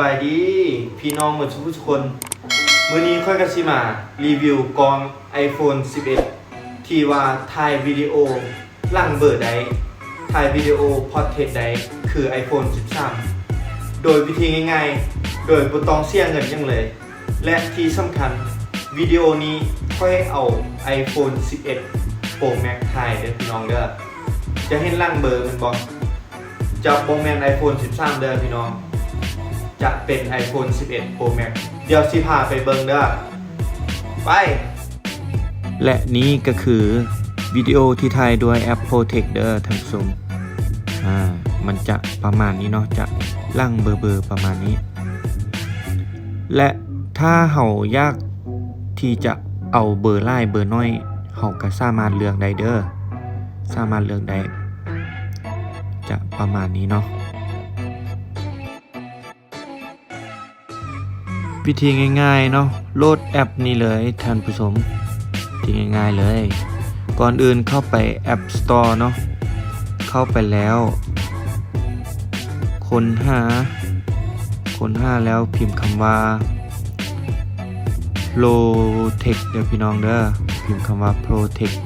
บายดีพี่น้องหมดทุกทุกคนมื้อนี้ค่อยกระชิมา รีวิวกล้อง iPhone 11 ที่ว่าถ่ายวิดีโอลังเบอร์ใดถ่ายวิดีโอพอร์เทรตใดคือ iPhone 13 โดยวิธีง่ายๆ โดยบ่ต้องเสียเงินยังเลย และที่สำคัญวิดีโอนี้ค่อยเอา iPhone 11 Pro Max ถ่ายเด้อพี่น้องเด้อจะเห็นลังเบอร์มันบอกจะบงแมน iPhone 13 เด้อพี่น้อง จะเป็น iPhone 11 Pro Max เดี๋ยวสิพาไปเบิ่งเด้อไป และนี่ก็คือวิดีโอที่ถ่ายด้วยแอป Protect เด้อท่านผู้ชมอ่ามันจะประมาณนี้เนาะจะลั่งเบอร์เบอร์ประมาณนี้ และถ้าเฮายากที่จะเอาเบอร์ไล่เบอร์น้อยเฮาก็สามารถเลือกได้เด้อสามารถเลือกได้จะประมาณนี้เนาะ วิธีง่ายๆเนาะโหลดแอปนี้เลยท่านผู้ชมวิธีง่ายๆเลย ก่อนอื่นเข้าไป App Store เนาะเข้าไปแล้วค้นหาค้นหาแล้วพิมพ์คำว่า Protect เดี๋ยวพี่น้องเด้อพิมพ์คำว่า Protect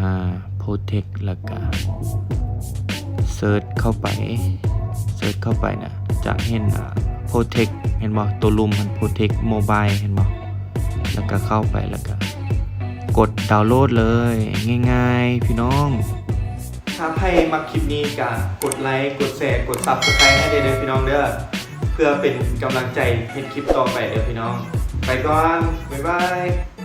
อ่า Protect แล้วก็เซิร์ชเข้าไปเซิร์ชเข้าไปนะจะเห็นอ่า Protect เห็นบ่ตัวลุมมัน Protect Mobile เห็นบ่แล้วก็เข้าไปแล้วก็กดดาวน์โหลดเลยง่ายๆ พี่น้อง ถ้าใครมาคลิปนี้ก็กดไลค์ กดแชร์ กดซับสไครต์ให้เด้เลยพี่น้องเด้อเพื่อเป็นกำลังใจให้คลิปต่อไปเด้อพี่น้อง ไปก่อน บ๊ายบาย